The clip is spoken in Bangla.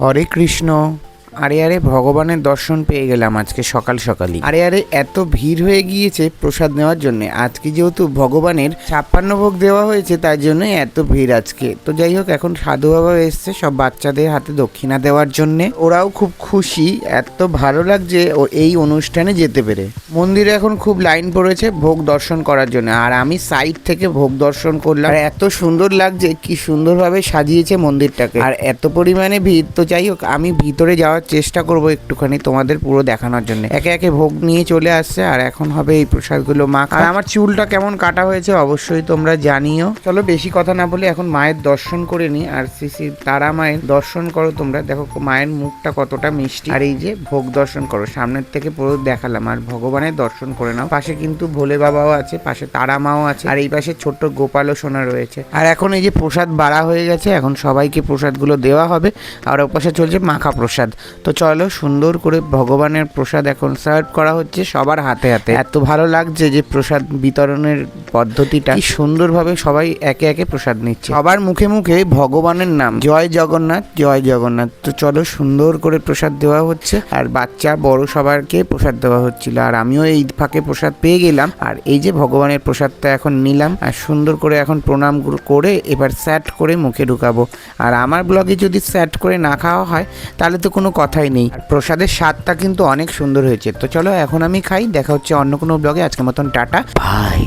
হরে কৃষ্ণ। আরে আরে ভগবানের দর্শন পেয়ে গেলাম আজকে সকাল সকালই। আরে আরে, এত ভিড় হয়ে গিয়েছে প্রসাদ নেওয়ার জন্য। আজকে যেহেতু ভগবানের ছাপ্পান্ন ভোগ দেওয়া হয়েছে তার জন্যই এত ভিড় আজকে। তো যাই হোক, এখন সাধু বাবা এসছে সব বাচ্চাদের হাতে দক্ষিণা দেওয়ার জন্য। ওরাও খুব খুশি, এত ভালো লাগছে ও এই অনুষ্ঠানে যেতে পেরে। মন্দিরে এখন খুব লাইন পড়েছে ভোগ দর্শন করার জন্য। আর আমি সাইড থেকে ভোগ দর্শন করলাম। আর এত সুন্দর লাগছে, কি সুন্দরভাবে সাজিয়েছে মন্দিরটাকে। আর এত পরিমাণে ভিড়, তো যাই হোক, আমি ভিতরে যাওয়ার চেষ্টা করব একটুখানি তোমাদের পুরো দেখানোর জন্য। একে একে ভোগ নিয়ে চলে আসছে, আর এখন হবে এই প্রসাদগুলো মা আর আমার চুলটা কেমন কাটা হয়েছে অবশ্যই তোমরা জানিও। চলো বেশি কথা না বলে এখন মায়ের দর্শন করে নি আর শ্রী তারা মায়ের দর্শন করো তোমরা। দেখো মায়ের মুখটা কতটা মিষ্টি। আর এই যে ভোগ দর্শন করো, সামনের থেকে পুরো দেখালাম, আর ভগবানের দর্শন করে নাও। পাশে কিন্তু ভোলে বাবাও আছে, পাশে তারা মাও আছে, আর এই পাশে ছোট্ট গোপালও সোনা রয়েছে। আর এখন এই যে প্রসাদ বাড়া হয়ে গেছে, এখন সবাইকে প্রসাদগুলো দেওয়া হবে, আর ওপাশে চলছে মাখা প্রসাদ। তো চলো সুন্দর করে ভগবানের প্রসাদ এখন সার্ভ করা হচ্ছে সবার হাতে হাতে। এত ভালো লাগছে যে প্রসাদ বিতরণের পদ্ধতিটা কি সুন্দরভাবে সবাই একে একে প্রসাদ নিচ্ছে। সবার মুখে মুখে ভগবানের নাম। জয় জগন্নাথ জয় জগন্নাথ। তো চলো সুন্দর করে প্রসাদ দেওয়া হচ্ছে। আর বাচ্চা বড় সবারকে প্রসাদ দেওয়া হচ্ছিল। আর আমিও এই ফাঁকে প্রসাদ পেয়ে গেলাম। আর এই যে ভগবানের প্রসাদটা এখন নিলাম। আর সুন্দর করে এখন প্রণাম করে এবার স্যাট করে মুখে ঢুকাবো। আর আমার ব্লগে যদি স্যাট করে না খাওয়া হয় তাহলে তো কোনো কথাই নেই। আর প্রসাদের স্বাদটা কিন্তু অনেক সুন্দর হয়েছে। তো চলো এখন আমি খাই। দেখা হচ্ছে অন্য কোনো ব্লগে। আজকের মতন টাটা। বাই